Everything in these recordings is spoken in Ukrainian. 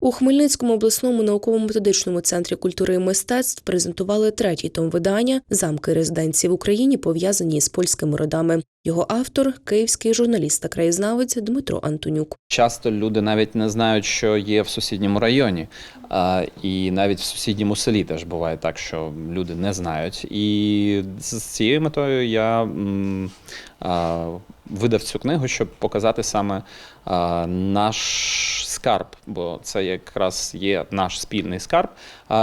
У Хмельницькому обласному науково-методичному центрі культури і мистецтв презентували третій том видання Замки резиденції в Україні пов'язані з польськими родами. Його автор київський журналіст та краєзнавець Дмитро Антонюк. Часто люди навіть не знають, що є в сусідньому районі, і навіть в сусідньому селі теж буває так, що люди не знають. І з цією метою я видав цю книгу, щоб показати саме наш скарб, бо це якраз є наш спільний скарб.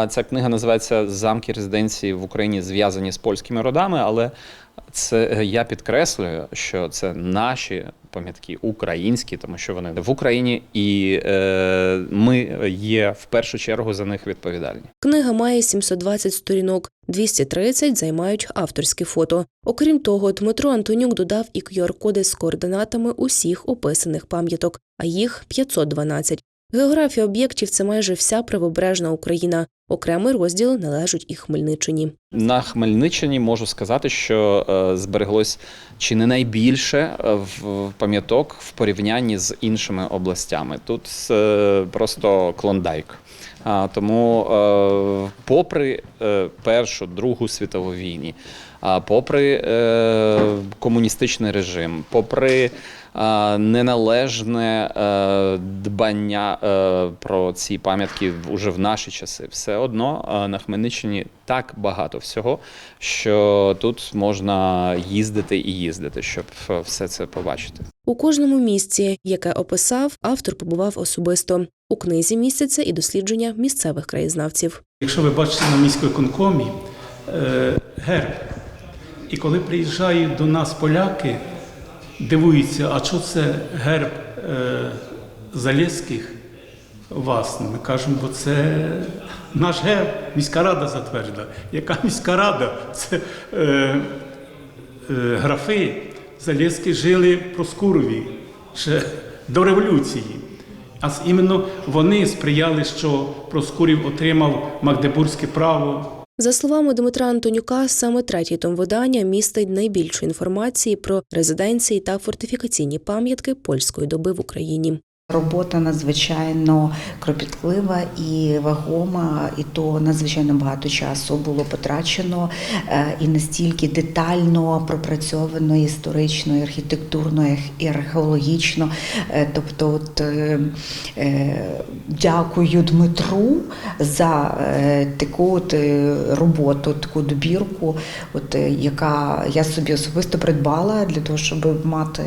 Ця книга називається Замки резиденції в Україні зв'язані з польськими родами, але це е, я підкреслюю, що це наші пам'ятки українські, тому що вони в Україні, і е, ми є в першу чергу за них відповідальні. Книга має 720 сторінок, 230 займають авторські фото. Окрім того, Дмитро Антонюк додав і QR-коди з координатами усіх описаних пам'яток, а їх 512. Географія об'єктів це майже вся правобережна Україна. Окремий розділ належить і Хмельниччині. На Хмельниччині можу сказати, що е, збереглось чи не найбільше е, в пам'яток в порівнянні з іншими областями. Тут е, просто клондайк. Тому, попри Першу, Другу світову війні, попри е, комуністичний режим, попри е, неналежне е, дбання е, про ці пам'ятки в- уже в наші часи, все одно е, на Хмельниччині так багато всього, що тут можна їздити і їздити, щоб е, все це побачити. У кожному місці, яке описав, автор побував особисто. У книзі містяться і дослідження місцевих краєзнавців. Якщо ви бачите на міськвиконкомі е, герб, і коли приїжджають до нас поляки, дивуються, а що це герб е, Залєзьких у вас? Ми кажемо, бо це наш герб, міська рада затвердила. Яка міська рада? Це е, е, графи Залєзькі жили в Проскурові ще до революції. А іменно вони сприяли, що Проскурів отримав Магдебурзьке право. За словами Дмитра Антонюка, саме третій том видання містить найбільше інформації про резиденції та фортифікаційні пам'ятки польської доби в Україні. Робота надзвичайно кропітлива і вагома, і то надзвичайно багато часу було потрачено е, і настільки детально пропрацьовано історично, архітектурно, і археологічно. Е, Тобто, от, е, дякую Дмитру за таку от роботу, таку добірку, от, яка я собі особисто придбала для того, щоб мати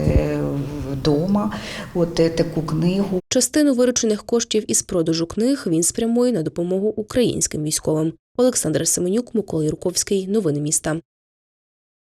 вдома от таку книгу. Частину виручених коштів із продажу книг він спрямує на допомогу українським військовим. Олександр Семенюк, Микола Юрковський. Новини міста.